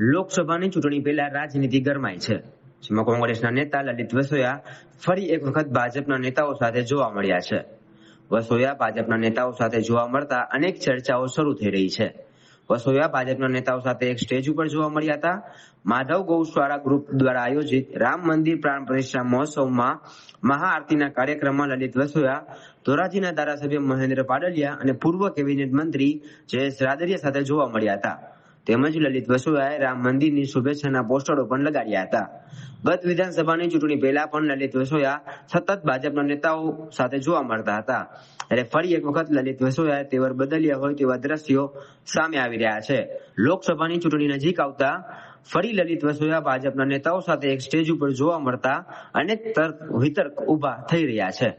લોકસભાની ચૂંટણી પહેલા રાજનીતિ ગરમાઈ છે. જેમાં કોંગ્રેસના નેતા લલિત વસોયા ફરી એક વખત ભાજપના નેતાઓ સાથે જોવા મળ્યા છે. વસોયા ભાજપના નેતાઓ સાથે જોવા મળતા અનેક ચર્ચાઓ શરૂ થઈ રહી છે. વસોયા ભાજપના નેતાઓ સાથે એક સ્ટેજ ઉપર જોવા મળ્યા હતા. માધવ ગૌશાળા ગ્રુપ દ્વારા આયોજિત રામ મંદિર પ્રાણ પ્રતિષ્ઠા મહોત્સવમાં મહાઆરતીના કાર્યક્રમમાં લલિત વસોયા, ધોરાજીના ધારાસભ્ય મહેન્દ્ર પાડલિયા અને પૂર્વ કેબિનેટ મંત્રી જયેશ રાદરિયા સાથે જોવા મળ્યા હતા. તેમજ લલિત વસોયાએ રામ મંદિરની શુભેચ્છાના પોસ્ટરો પણ લગાડ્યા હતા. ગત વિધાનસભાની ચૂંટણી પહેલા પણ લલિત વસોયા સતત ભાજપના નેતાઓ સાથે જોવા મળતા હતા. એટલે ફરી એક વખત લલિત વસોયા તેવર બદલ્યા હોય તેવા દ્રશ્યો સામે આવી રહ્યા છે. લોકસભાની ચૂંટણી નજીક આવતા ફરી લલિત વસોયા ભાજપના નેતાઓ સાથે એક સ્ટેજ ઉપર જોવા મળતા અનેક તર્ક વિતર્ક ઊભા થઈ રહ્યા છે.